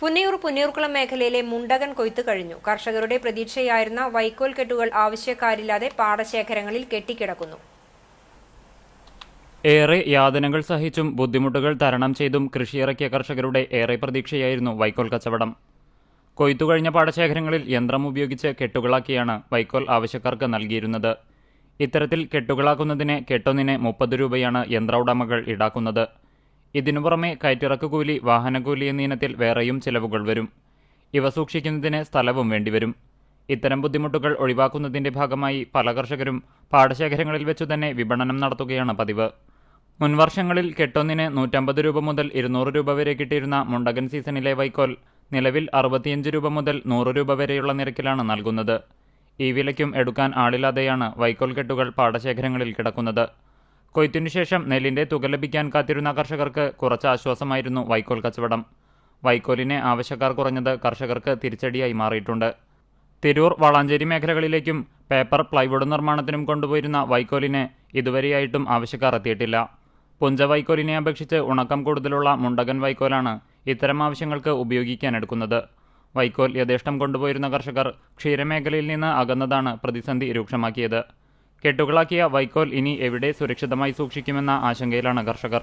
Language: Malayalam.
പുന്നയൂർ പുന്നയൂർക്കുളം മേഖലയിലെ മുണ്ടകൻ കൊയ്ത്ത് കഴിഞ്ഞു. കർഷകരുടെ പ്രതീക്ഷയായിരുന്ന വൈക്കോൽ കെട്ടുകൾ ആവശ്യക്കാരില്ലാതെ പാടശേഖരങ്ങളിൽ കെട്ടിക്കിടക്കുന്നു. ഏറെ യാതനകൾ സഹിച്ചും ബുദ്ധിമുട്ടുകൾ തരണം ചെയ്തും കൃഷിയിറക്കിയ കർഷകരുടെ ഏറെ പ്രതീക്ഷയായിരുന്നു വൈക്കോൽ കച്ചവടം. കൊയ്ത്തു കഴിഞ്ഞ പാടശേഖരങ്ങളിൽ യന്ത്രം ഉപയോഗിച്ച് കെട്ടുകളാക്കിയാണ് വൈക്കോൽ ആവശ്യക്കാർക്ക് നൽകിയിരുന്നത്. ഇത്തരത്തിൽ കെട്ടുകളാക്കുന്നതിന് കെട്ടൊന്നിന് മുപ്പത് രൂപയാണ് യന്ത്ര ഉടമകൾ ഈടാക്കുന്നത്. ഇതിനു പുറമെ കയറ്റിറക്ക് കൂലി വാഹനക്കൂലി എന്നീ ഇനത്തിൽ വേറെയും ചിലവുകൾ വരും. ഇവ സൂക്ഷിക്കുന്നതിന് സ്ഥലവും വേണ്ടിവരും. ഇത്തരം ബുദ്ധിമുട്ടുകൾ ഒഴിവാക്കുന്നതിന്റെ ഭാഗമായി പല കർഷകരും പാടശേഖരങ്ങളിൽ വെച്ചു തന്നെ വിപണനം നടത്തുകയാണ് പതിവ്. മുൻവർഷങ്ങളിൽ കെട്ടൊന്നിന് നൂറ്റമ്പത് രൂപ മുതൽ ഇരുന്നൂറ് രൂപ വരെ കിട്ടിയിരുന്ന മുണ്ടകൻ സീസണിലെ വൈക്കോൽ നിലവിൽ അറുപത്തിയഞ്ച് രൂപ മുതൽ നൂറ് രൂപ വരെയുള്ള നിരക്കിലാണ് നൽകുന്നത്. ഈ വിലയ്ക്കും എടുക്കാൻ ആളില്ലാതെയാണ് വൈക്കോൽ കെട്ടുകൾ പാടശേഖരങ്ങളിൽ കിടക്കുന്നത്. കൊയ്ത്തിനു ശേഷം നെല്ലിന്റെ തുക ലഭിക്കാൻ കാത്തിരുന്ന കർഷകർക്ക് കുറച്ച് ആശ്വാസമായിരുന്നു വൈക്കോൽ കച്ചവടം. വൈക്കോലിനെ ആവശ്യക്കാർ കുറഞ്ഞത് കർഷകർക്ക് തിരിച്ചടിയായി മാറിയിട്ടുണ്ട്. തിരൂർ വളാഞ്ചേരി മേഖലകളിലേക്കും പേപ്പർ പ്ലൈവുഡ് നിർമ്മാണത്തിനും കൊണ്ടുപോയിരുന്ന വൈക്കോലിനെ ഇതുവരെയായിട്ടും ആവശ്യക്കാർ എത്തിയിട്ടില്ല. പുഞ്ച വൈക്കോലിനെ അപേക്ഷിച്ച് ഉണക്കം കൂടുതലുള്ള മുണ്ടകൻ വൈക്കോലാണ് ഇത്തരം ആവശ്യങ്ങൾക്ക് ഉപയോഗിക്കാൻ എടുക്കുന്നത് വൈക്കോൽ യഥേഷ്ടം കൊണ്ടുപോയിരുന്ന കർഷകർ ക്ഷീരമേഖലയിൽ നിന്ന് അകന്നതാണ് പ്രതിസന്ധി രൂക്ഷമാക്കിയത്. കെട്ടുകളാക്കിയ വൈക്കോൽ ഇനി എവിടെ സുരക്ഷിതമായി സൂക്ഷിക്കുമെന്ന ആശങ്കയിലാണ് കർഷകർ